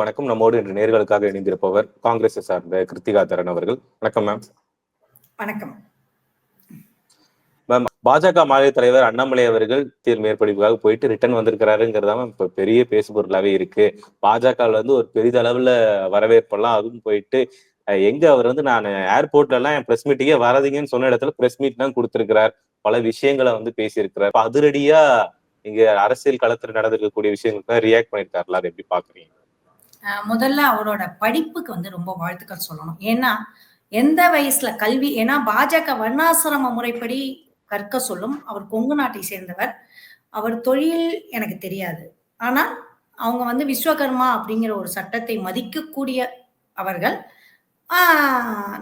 வணக்கம். நம்மோடு இன்று நேர்களுக்காக இணைந்திருப்பவர் காங்கிரஸை சார்ந்த கிருத்திகா தரன் அவர்கள். வணக்கம் மேம் வணக்கம். மேம் பாஜக மாநில தலைவர் அண்ணாமலை அவர்கள் தேர்வு மேற்படிப்புக்காக போயிட்டு ரிட்டர்ன் வந்திருக்கிறாருங்கிறதா மேம் இப்ப பெரிய பேசுபொருளாவே இருக்கு. பாஜகவில் வந்து ஒரு பெரிதளவுல வரவேற்பெல்லாம் அதுவும் போயிட்டு எங்க அவர் வந்து நான் ஏர்போர்ட்ல எல்லாம் என் பிரஸ் மீட்டிங்கே வராதீங்கன்னு சொன்ன இடத்துல பிரஸ் மீட் தான் கொடுத்திருக்கிறார். பல விஷயங்களை வந்து பேசியிருக்கிறார். அதிரடியா இங்க அரசியல் களத்துல நடந்திருக்கக்கூடிய விஷயங்களுக்கு ரியாக்ட் பண்ணிருக்காருல அதை எப்படி பாக்குறீங்க? முதல்ல அவரோட படிப்புக்கு வந்து ரொம்ப வாழ்த்துக்கள் சொல்லணும். ஏன்னா எந்த வயசுல கல்வி ஏன்னா பாஜக வர்ணாசிரம முறைப்படி கற்க சொல்லும் அவர் கொங்கு நாட்டை சேர்ந்தவர். அவர் தொழில் எனக்கு தெரியாது. ஆனால் அவங்க வந்து விஸ்வகர்மா அப்படிங்கிற ஒரு சட்டத்தை மதிக்கக்கூடிய அவர்கள்.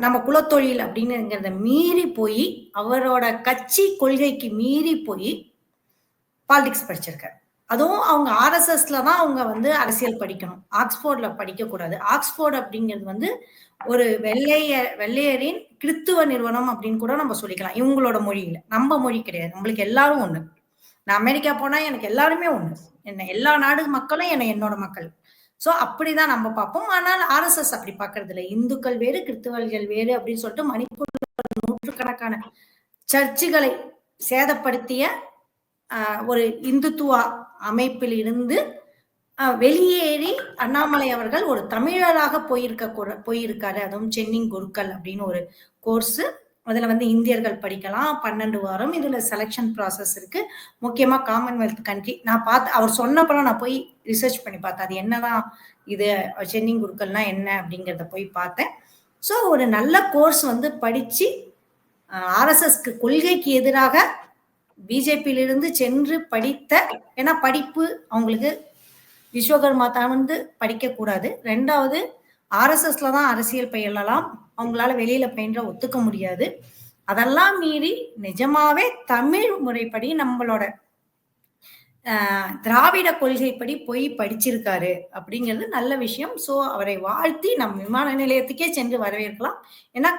நம்ம குலத்தொழில் அப்படிங்கிறத மீறி போய் அவரோட கட்சி கொள்கைக்கு மீறி போய் பாலிடிக்ஸ் படிச்சிருக்கேன் அதுவும் அவங்க ஆர்எஸ்எஸ்ல தான் அவங்க வந்து அரசியல் படிக்கணும். ஆக்ஸ்போர்ட்ல படிக்க கூடாது ஆக்ஸ்போர்ட் அப்படிங்கிறது வந்து ஒரு வெள்ளைய வெள்ளையரின் கிறித்துவ நிறுவனம் அப்படின்னு கூட நம்ம சொல்லிக்கலாம். இவங்களோட மொழியில. நம்ம மொழி கிடையாது. நம்மளுக்கு எல்லாரும் ஒண்ணு. நான் அமெரிக்கா போனா எனக்கு எல்லாருமே ஒண்ணு. என்ன எல்லா நாடு மக்களும் என்ன என்னோட மக்கள். சோ அப்படிதான் நம்ம பார்ப்போம். ஆனால் ஆர்எஸ்எஸ் அப்படி பார்க்கறது இல்லை இந்துக்கள் வேறு கிறித்துவர்கள் வேறு அப்படின்னு சொல்லிட்டு மணிப்பூர் நூற்றுக்கணக்கான சர்ச்சுகளை சேதப்படுத்திய ஒரு இந்துத்துவா அமைப்பில் இருந்து வெளியேறி அண்ணாமலை அவர்கள் ஒரு தமிழராக போயிருக்க கூட போயிருக்காரு. அதுவும் சென்னிங் குருக்கள் அப்படின்னு ஒரு கோர்ஸ். அதுல வந்து இந்தியர்கள் படிக்கலாம் பன்னெண்டு வாரம் இதுல செலெக்ஷன் ப்ராசஸ் இருக்கு. முக்கியமா காமன்வெல்த் கண்ட்ரி நான் பார்த்து அவர் சொன்னப்பெல்லாம் நான் போய் ரிசர்ச் பண்ணி பார்த்தேன். அது என்னதான் இது சென்னிங் குருக்கள்னா என்ன அப்படிங்கிறத போய் பார்த்தேன். ஸோ ஒரு நல்ல கோர்ஸ் வந்து படிச்சு ஆர்எஸ்எஸ்க்கு கொள்கைக்கு எதிராக பிஜேபியிலிருந்து சென்று படித்த ஏன்னா படிப்பு அவங்களுக்கு விஸ்வகர்மா தான் வந்து படிக்க கூடாது. ரெண்டாவது ஆர்எஸ்எஸ்ல தான் அரசியல் பயிலலாம். அவங்களால வெளியில பயின்ற ஒத்துக்க முடியாது. அதெல்லாம் மீறி நிஜமாவே தமிழ் முறைப்படி நம்மளோட திராவிட கொள்கைப்படி போய் படிச்சிருக்காரு அப்படிங்கிறது நல்ல விஷயம். சோ அவரை வாழ்த்தி நம் விமான நிலையத்துக்கே சென்று வரவேற்கலாம். ஏன்னா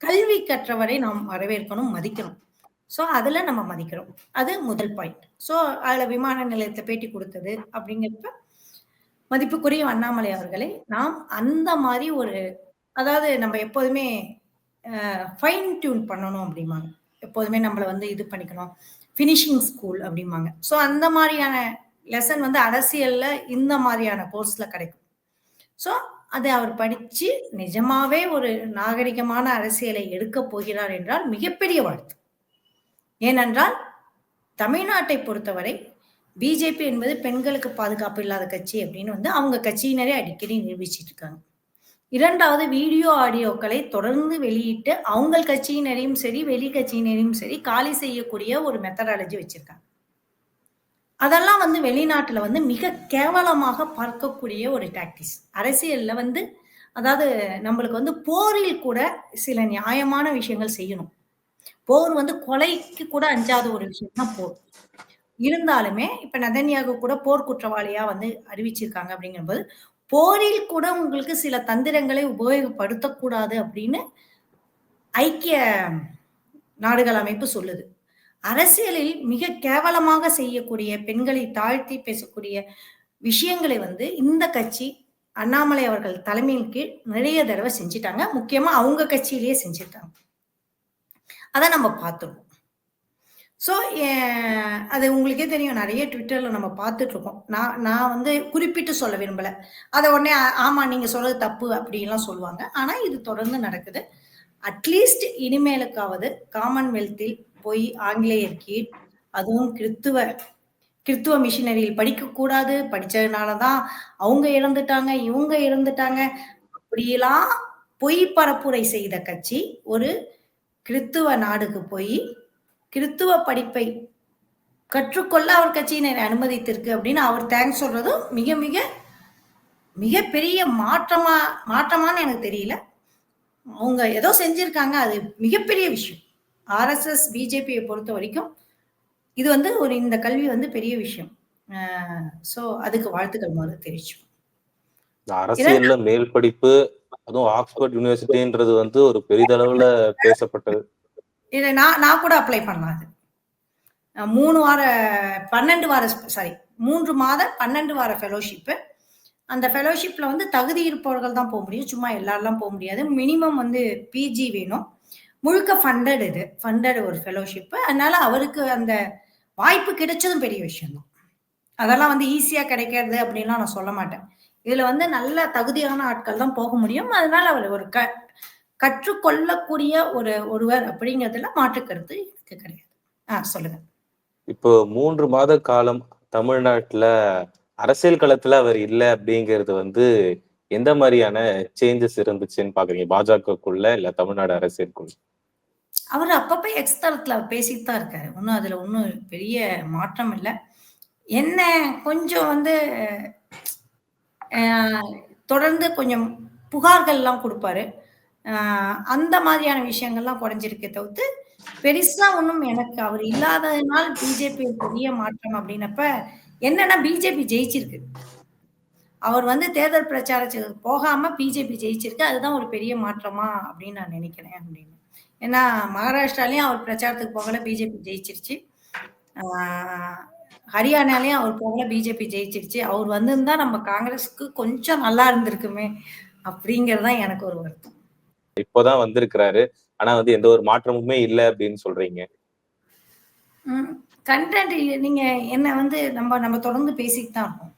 கல்வி கற்றவரை நாம் வரவேற்கணும் மதிக்கணும். ஸோ அதில் நம்ம மதிக்கிறோம். அது முதல் பாயிண்ட் ஸோ அதில் விமான நிலையத்தை பேட்டி கொடுத்தது அப்படிங்கிறப்ப மதிப்புக்குரிய அண்ணாமலை அவர்களை நாம் அந்த மாதிரி ஒரு அதாவது நம்ம எப்போதுமே ஃபைன் டியூன் பண்ணணும் அப்படிம்பாங்க. எப்போதுமே நம்மளை வந்து இது பண்ணிக்கணும். ஃபினிஷிங் ஸ்கூல் அப்படிம்பாங்க. ஸோ அந்த மாதிரியான லெசன் வந்து அரசியலில் இந்த மாதிரியான கோர்ஸில் கிடைக்கும். ஸோ அதை அவர் படித்து நிஜமாவே ஒரு நாகரிகமான அரசியலை எடுக்க போகிறார் என்றால் மிகப்பெரிய வாழ்த்து. ஏனென்றால் தமிழ்நாட்டை பொறுத்தவரை பிஜேபி என்பது பெண்களுக்கு பாதுகாப்பு இல்லாத கட்சி அப்படின்னு வந்து அவங்க கட்சியினரே அடிக்கடி நிரூபிச்சிட்டு இருக்காங்க. இரண்டாவது வீடியோ ஆடியோக்களை தொடர்ந்து வெளியிட்டு அவங்க கட்சியினரையும் சரி வெளி கட்சியினரையும் சரி காலி செய்யக்கூடிய ஒரு மெத்தடாலஜி வச்சிருக்காங்க. அதெல்லாம் வந்து வெளிநாட்டுல வந்து மிக கேவலமாக பார்க்கக்கூடிய ஒரு டாக்டிஸ் அரசியல்ல வந்து அதாவது நம்மளுக்கு வந்து போரில் கூட சில நியாயமான விஷயங்கள் செய்யணும். போர் வந்து கொலைக்கு கூட அஞ்சாத ஒரு விஷயம் தான் போர். இருந்தாலுமே இப்ப நதன்யாக கூட போர் குற்றவாளியா வந்து அறிவிச்சிருக்காங்க அப்படிங்கும்போது போரில் கூட உங்களுக்கு சில தந்திரங்களை உபயோகப்படுத்தக்கூடாது அப்படின்னு ஐக்கிய நாடுகள் அமைப்பு சொல்லுது. அரசியலில் மிக கேவலமாக செய்யக்கூடிய பெண்களை தாழ்த்தி பேசக்கூடிய விஷயங்களை வந்து இந்த கட்சி அண்ணாமலை அவர்கள் தலைமையின் கீழ் நிறைய தடவை செஞ்சிட்டாங்க. முக்கியமா அவங்க கட்சியிலேயே செஞ்சிருக்காங்க. அதை நம்ம பார்த்துருவோம் ஸோ அது உங்களுக்கே தெரியும். நிறைய ட்விட்டரில் நம்ம பார்த்துட்ருக்கோம். நான் நான் வந்து குறிப்பிட்டு சொல்ல விரும்பலை. அதை உடனே ஆமாம் நீங்கள் சொல்கிறது தப்பு அப்படின்லாம் சொல்லுவாங்க. ஆனால் இது தொடர்ந்து நடக்குது. அட்லீஸ்ட் இனிமேலுக்காவது காமன்வெல்த்தில் போய் ஆங்கிலேயர் கீழ் அதுவும் கிறித்துவ கிறித்துவ மிஷினரியில் படிக்கக்கூடாது. படித்ததுனால தான் அவங்க இறந்துட்டாங்க இவங்க இறந்துட்டாங்க. அப்படிலாம் பொய் பரப்புரை செய்த கட்சி ஒரு கிறித்துவ நாடுக்கு போய் கிறித்துவ படிப்பை கற்றுக்கொள்ள அவர் கட்சியினர் அனுமதித்திருக்கு அப்படின்னு அவர் தேங்க்ஸ் சொல்றதும் மிக மிக மிகப்பெரிய மாற்றமா மாற்றமான்னு எனக்கு தெரியல. அவங்க ஏதோ செஞ்சிருக்காங்க அது மிகப்பெரிய விஷயம். ஆர்எஸ்எஸ் பிஜேபியை பொறுத்த வரைக்கும் இது வந்து ஒரு இந்த கல்வி வந்து பெரிய விஷயம். ஸோ அதுக்கு வாழ்த்துக்கள் முதல்ல தெரிவிச்சோம் அரசியல்ல மேல் படிப்பு அதுவும் ஆக்ஸ்போர்ட் யூனிவர்சிட்டின்றது வந்து ஒரு பெரிதளவுல பேசப்பட்டது இது நான் நான் கூட அப்ளை பண்ணலாம் அது மூணு வார பன்னெண்டு வார சாரி மூன்று மாத பன்னெண்டு வார ஃபெலோஷிப்பு அந்த ஃபெலோஷிப்ல வந்து தகுதி இருப்பவர்கள் தான் போக முடியும். சும்மா எல்லாரெல்லாம் போக முடியாது. மினிமம் வந்து பிஜி வேணும். முழுக்க ஃபண்டட் இது. ஃபண்டட் ஒரு ஃபெலோஷிப். அதனால அவருக்கு அந்த வாய்ப்பு கிடைச்சதும் பெரிய விஷயம் தான். அதெல்லாம் வந்து ஈஸியா கிடைக்கிறது அப்படின்லாம் நான் சொல்ல மாட்டேன். இதுல வந்து நல்ல தகுதியான ஆட்கள் தான் போக முடியும். அதனால அவர் ஒரு க கற்றுக்கொள்ளக்கூடிய ஒரு ஒருவர் அப்படிங்கிறதுல மாற்று கருத்து எனக்கு கிடையாது. ஆ சொல்லுங்க. இப்போ 3 மாத காலம் தமிழ்நாட்டுல அரசியல் களத்துல அவர் இல்ல அப்படிங்கிறது வந்து எந்த மாரியான சேஞ்சஸ் இருந்துச்சுன்னு பார்க்குறீங்க? பாஜகக்குள்ள இல்ல தமிழ்நாடு அரசியலுக்குள்ள? அவரு அப்பப்ப எக்ஸ் தளத்துல பேசிட்டு தான் இருக்காரு. ஒண்ணும் அதுல ஒண்ணும் பெரிய மாற்றம் இல்ல. என்ன கொஞ்சம் வந்து தொடர்ந்து கொஞ்சம் புகார்கள்லாம் கொடுப்பாரு அந்த மாதிரியான விஷயங்கள்லாம் குறைஞ்சிருக்கே தவிர்த்து, பெருசா ஒன்றும் எனக்கு அவர் இல்லாததுனால் பிஜேபி பெரிய மாற்றம் அப்படின்னப்ப, என்னன்னா பிஜேபி ஜெயிச்சிருக்கு. அவர் வந்து தேர்தல் பிரச்சாரத்துக்கு போகாம பிஜேபி ஜெயிச்சிருக்கு. அதுதான் ஒரு பெரிய மாற்றமா அப்படின்னு நான் நினைக்கிறேன் அப்படின்னு. ஏன்னா மகாராஷ்டிராலயும் அவர் பிரச்சாரத்துக்கு போகல பிஜேபி ஜெயிச்சிருச்சு. ஹரியானாலயும் அவர் போகல பிஜேபி ஜெயிச்சிருச்சு. அவர் வந்திருந்தா நம்ம காங்கிரஸ்க்கு கொஞ்சம் நல்லா இருந்திருக்குமே அப்படிங்கிறது தான் எனக்கு ஒரு வருத்தம். இப்போதான் வந்திருக்கிறாரு. ஆனா வந்து எந்த ஒரு மாற்றமுமே இல்ல அப்படின்னு சொல்றீங்க. ம். கன்டென்ட் நீங்க என்ன வந்து நம்ம நம்ம தொடர்ந்து பேசிட்டு தான் இருக்கோம்.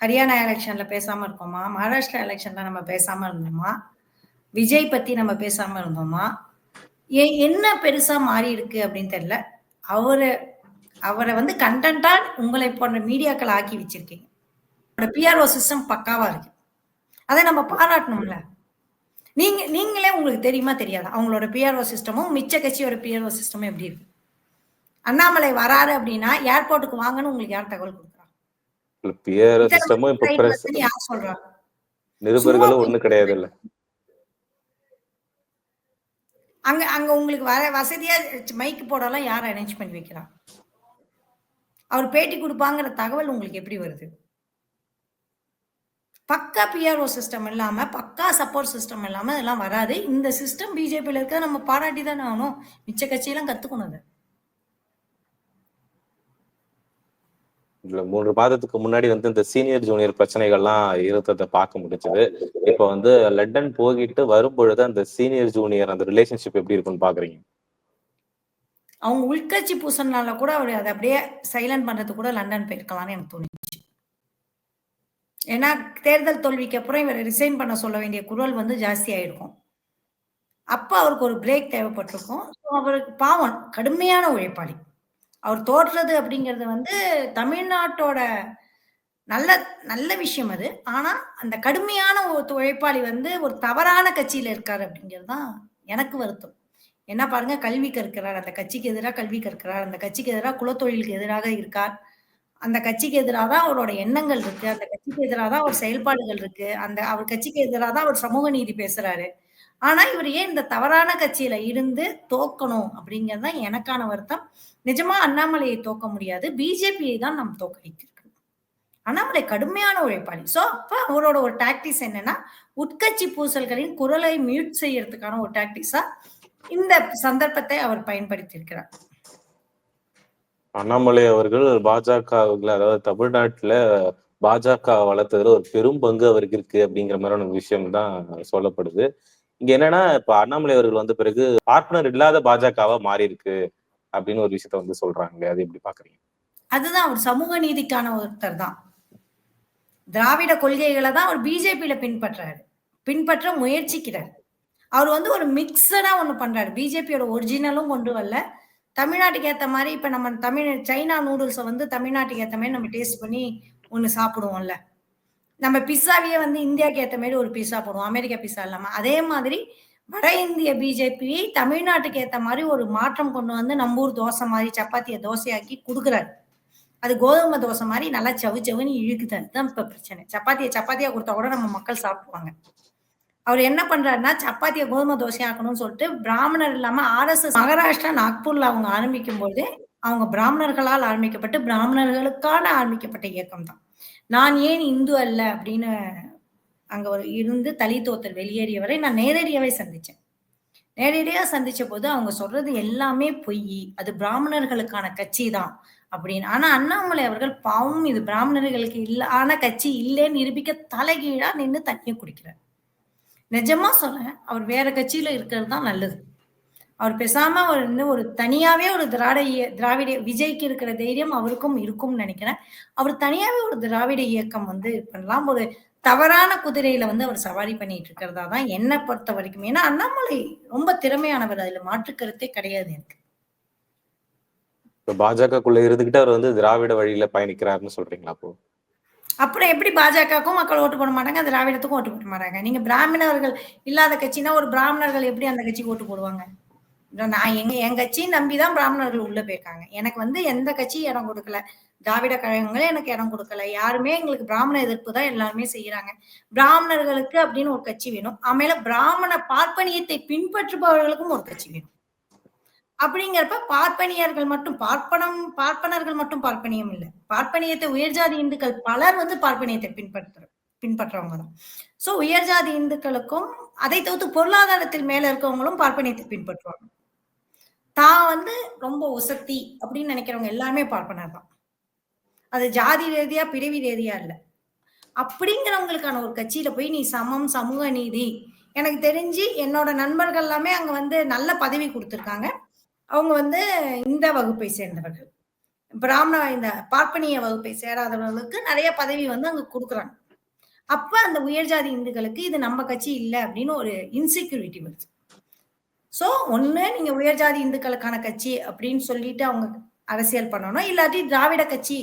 ஹரியானா எலக்ஷன்ல பேசாம இருக்கோமா? மகாராஷ்டிரா எலக்ஷன்ல நம்ம பேசாம இருந்தோமா? விஜய் பத்தி நம்ம பேசாம இருந்தோமா? என்ன பெருசா மாறி இருக்கு அப்படின்னு தெரியல. அவரு அவர வந்து கன்டென்ட்டா உங்களை போன்ற மீடியாக்கள் ஆக்கி வச்சிருக்கீங்க. அவரோட பிஆர்ஓ சிஸ்டம் பக்காவா இருக்கு. அத நம்ம பாராட்டணும்ல. நீங்க நீங்களே உங்களுக்கு தெரியுமா தெரியாதா? அவங்களோட பிஆர்ஓ சிஸ்டமும், மிச்ச கட்சியோட பிஆர்ஓ சிஸ்டமும் எப்படி இருக்கு? அண்ணாமலை வராரு அப்படின்னா, ஏர்போர்ட்க்கு வாங்கன்னு உங்களுக்கு யார் தகவல் குடுக்குறா? யார் சொல்றா? நிருபர்களும் ஒண்ணும் கிடையாதுல்ல. அங்க அங்க உங்களுக்கு வர வசதியா மைக் போடலாம் யார் அரேஞ்ச் பண்ணி வைக்கிறா? அவர் பேட்டி கொடுப்பாங்கிற தகவல் உங்களுக்கு எப்படி வருது? பக்கா பிஆர்ஓ சிஸ்டம் இல்லாமல் பக்கா சப்போர்ட் சிஸ்டம் இல்லாமல் இதெல்லாம் வராது. இந்த சிஸ்டம் பிஜேபியில் இருக்க நம்ம பாராட்டி தானே ஆகணும். மிச்ச கட்சியெல்லாம் கற்றுக்கணும் அதை இதுல 3 மாதத்துக்கு முன்னாடி வந்து இந்த சீனியர், ஜூனியர் பிரச்சனைகள்லாம் இருந்தத பார்க்க முடிஞ்சது. இப்போ வந்து லண்டன் போகிட்டு வரும்பொழுது அந்த சீனியர், ஜூனியர் அந்த ரிலேஷன்ஷிப் எப்படி இருக்குன்னு பார்க்குறீங்க? அவங்க உள்கட்சி பூசணால கூட அவர் அதை அப்படியே சைலன்ட் பண்ணுறது கூட லண்டன் போயிருக்கலாம்னு எனக்கு தோணுச்சு. ஏன்னா தேர்தல் தோல்விக்கு அப்புறம் இவரை ரிசைன் பண்ண சொல்ல வேண்டிய குரல் வந்து ஜாஸ்தி ஆயிருக்கும். அப்ப அவருக்கு ஒரு பிரேக் தேவைப்பட்டிருக்கும். ஸோ அவருக்கு பாவம் கடுமையான உழைப்பாளி. அவர் தோற்றது அப்படிங்கிறது வந்து தமிழ்நாட்டோட நல்ல நல்ல விஷயம் அது. ஆனா அந்த கடுமையான ஒரு உழைப்பாளி வந்து ஒரு தவறான கட்சியில இருக்காரு அப்படிங்கிறது தான் எனக்கு வருத்தம். என்ன பாருங்க கல்வி கற்கிறார். அந்த கட்சிக்கு எதிராக கல்வி கற்கிறார். அந்த கட்சிக்கு எதிரா குலத்தொழிலுக்கு எதிராக இருக்கார். அந்த கட்சிக்கு எதிராக தான் அவரோட எண்ணங்கள் இருக்கு. அந்த கட்சிக்கு எதிராக தான் அவர் செயல்பாடுகள் இருக்கு. அந்த அவர் கட்சிக்கு எதிராக தான் அவர் சமூக நீதி பேசுறாரு. ஆனா இவர் ஏன் இந்த தவறான கட்சியில இருந்து தோக்கணும் அப்படிங்கிறது தான் எனக்கான வருத்தம். நிஜமா அண்ணாமலையை தோக்க முடியாது. பிஜேபியை தான் நாம் தோற்கடித்திருக்கிறோம். அண்ணாமலை கடுமையான உழைப்பாளி. ஸோ அப்ப அவரோட ஒரு டாக்டிக்ஸ் என்னன்னா, உட்கட்சி பூசல்களின் குரலை மியூட் செய்யறதுக்கான ஒரு டாக்டிக்ஸா இந்த சந்தர்ப்பத்தை அவர் பயன்படுத்தி இருக்கிறார். அண்ணாமலை அவர்கள் பாஜகவுல அதாவது தமிழ்நாட்டுல பாஜக வளர்த்ததுல ஒரு பெரும் பங்கு அவருக்கு இருக்கு அப்படிங்கிற மாதிரியான விஷயம் தான் சொல்லப்படுது. இங்க என்னன்னா, இப்ப அண்ணாமலை அவர்கள் வந்த பிறகு பார்ட்னர் இல்லாத பாஜகவா மாறி இருக்கு அப்படின்னு ஒரு விஷயத்த வந்து சொல்றாங்க. அது எப்படி பார்க்குறீங்க? அதுதான் அவர் சமூக நீதிக்கான ஒருத்தர் தான். திராவிட கொள்கைகள தான் அவர் பிஜேபில பின்பற்றாரு. பின்பற்ற முயற்சிக்கிறார். அவர் வந்து ஒரு மிக்ஸடா ஒன்று பண்றாரு. பிஜேபியோட ஒரிஜினலும் கொண்டு வரல. தமிழ்நாட்டுக்கு ஏற்ற மாதிரி இப்ப நம்ம தமிழ் சைனா நூடுல்ஸை வந்து தமிழ்நாட்டுக்கு ஏற்ற மாதிரி நம்ம டேஸ்ட் பண்ணி ஒன்று சாப்பிடுவோம்ல. நம்ம பிஸ்ஸாவையே வந்து இந்தியாவுக்கு ஏற்ற மாதிரி ஒரு பிஸ்ஸா போடுவோம். அமெரிக்கா பிஸ்ஸா இல்லாம. அதே மாதிரி வட இந்திய பிஜேபியை தமிழ்நாட்டுக்கு ஏற்ற மாதிரி ஒரு மாற்றம் கொண்டு வந்து நம்பூர் தோசை மாதிரி சப்பாத்தியை தோசையாக்கி கொடுக்குறாரு அது கோதுமை தோசை மாதிரி நல்லா சவு சவுன்னு இழுக்குது. அதுதான் இப்ப பிரச்சனை. சப்பாத்தியை சப்பாத்தியா கொடுத்தா கூட நம்ம மக்கள் சாப்பிடுவாங்க. அவர் என்ன பண்றாருன்னா, சப்பாத்தியை கோதுமை தோசை ஆக்கணும்னு சொல்லிட்டு பிராமணர் இல்லாம ஆர்எஸ்எஸ் மகாராஷ்டிரா, நாக்பூர்ல அவங்க ஆரம்பிக்கும்போது, அவங்க பிராமணர்களால் ஆரம்பிக்கப்பட்டு பிராமணர்களுக்கான ஆரம்பிக்கப்பட்ட இயக்கம் தான். நான் ஏன் இந்து அல்ல அப்படின்னு அங்க ஒரு இருந்து வெளியேறிய வரை நான் நேரடியாவே சந்திச்சேன். நேரடியா சந்திச்ச போது அவங்க சொல்றது எல்லாமே பொய் அது பிராமணர்களுக்கான கட்சி தான். அப்படின்னு. ஆனா அண்ணாமலை அவர்கள் பாவம் இது பிராமணர்களுக்கு இல்லான கட்சி இல்லைன்னு நிரூபிக்க தலைகீழா நின்று தண்ணியை குடிக்கிறார். நிஜமா சொல்றேன். அவர் வேற கட்சியில இருக்கிறது தான் நல்லது. அவர் பேசாம அவர் இன்னும் ஒரு தனியாவே ஒரு திராவிட இய திராவிட விஜய்க்கு இருக்கிற தைரியம் அவருக்கும் இருக்கும்னு நினைக்கிறேன் அவர் தனியாவே ஒரு திராவிட இயக்கம் வந்து பண்ணலாம். ஒரு தவறான குதிரையில வந்து அவர் சவாரி பண்ணிட்டு இருக்கிறதா தான் பொறுத்த வரைக்கும் ஏன்னா அண்ணாமலை ரொம்ப திறமையானவர். அதுல மாற்று கருத்தே கிடையாது எனக்கு. பாஜக பாஜகக்குள்ள இருந்துகிட்டு அவர் வந்து திராவிட வழியில பயணிக்கிறாருன்னு சொல்றீங்களா அப்போ? அப்புறம் எப்படி பாஜகவுக்கும் மக்கள் ஓட்டு போட மாட்டாங்க, திராவிடத்துக்கும் ஓட்டு போட மாட்டாங்க. நீங்க பிராமணர்கள் இல்லாத கட்சினா, ஒரு பிராமணர்கள் எப்படி அந்த கட்சிக்கு ஓட்டு போடுவாங்க? நான் எங்க என் கட்சியும் நம்பி தான் பிராமணர்கள் உள்ள போயிருக்காங்க. எனக்கு வந்து எந்த கட்சியும் இடம் கொடுக்கல திராவிட கழகங்களே எனக்கு இடம் கொடுக்கல யாருமே எங்களுக்கு பிராமண எதிர்ப்பு தான் எல்லாருமே செய்யறாங்க பிராமணர்களுக்கு அப்படின்னு ஒரு கட்சி வேணும். ஆமையில பிராமண பார்ப்பனியத்தை பின்பற்றுபவர்களுக்கும் ஒரு கட்சி வேணும். அப்படிங்கிறப்ப பார்ப்பனியர்கள் மட்டும் பார்ப்பனம் பார்ப்பனர்கள் மட்டும் பார்ப்பனியம் இல்லை பார்ப்பனியத்தை உயர் ஜாதி இந்துக்கள் பலர் வந்து பார்ப்பனியத்தை பின்பற்ற பின்பற்றவங்க தான். சோ உயர் ஜாதி இந்துக்களுக்கும் அதை தவிர்த்து பொருளாதாரத்தில் மேல இருக்கவங்களும் பார்ப்பனியத்தை பின்பற்றுவாங்க. தான் வந்து ரொம்ப உசத்தி அப்படின்னு நினைக்கிறவங்க எல்லாருமே பார்ப்பனர் தான். அது ஜாதி ரீதியா, பிரிவி ரீதியா இல்லை அப்படிங்கிறவங்களுக்கான ஒரு கட்சியில போய் நீ சமம், சமூக நீதி எனக்கு தெரிஞ்சு என்னோட நண்பர்கள் எல்லாமே அங்க வந்து நல்ல பதவி கொடுத்துருக்காங்க அவங்க வந்து இந்த வகுப்பை சேர்ந்தவர்கள். பிராமண இந்த பார்ப்பனிய வகுப்பை சேராதவர்களுக்கு நிறைய பதவி வந்து அங்க கொடுக்குறாங்க அப்ப அந்த உயர் ஜாதி இந்துக்களுக்கு இது நம்ம கட்சி இல்லை அப்படின்னு ஒரு இன்செக்யூரிட்டி வருது. சோ ஒண்ணு நீங்க உயர் ஜாதி இந்துக்களுக்கான கட்சி அப்படின்னு சொல்லிட்டு அவங்க அரசியல் பண்ணணும். இல்லாட்டி திராவிட கட்சி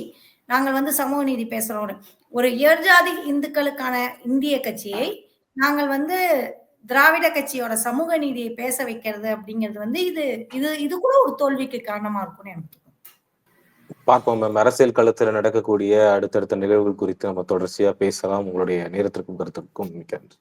நாங்கள் வந்து சமூக நீதி பேசுறோம் ஒரு உயர்ஜாதி இந்துக்களுக்கான இந்திய கட்சியை நாங்கள் வந்து திராவிட கட்சியோட சமூக நீதியை பேச வைக்கிறது அப்படிங்கிறது வந்து இது இது இது கூட ஒரு தோல்விக்கு காரணமா இருக்கும்னு எனக்கு பார்ப்போம் மேம். அரசியல் களத்தில் நடக்கக்கூடிய அடுத்தடுத்த நிகழ்வுகள் குறித்து நம்ம தொடர்ச்சியா பேசலாம். உங்களுடைய நேரத்திற்கும் கருத்துக்கும் மிக்க நன்றி.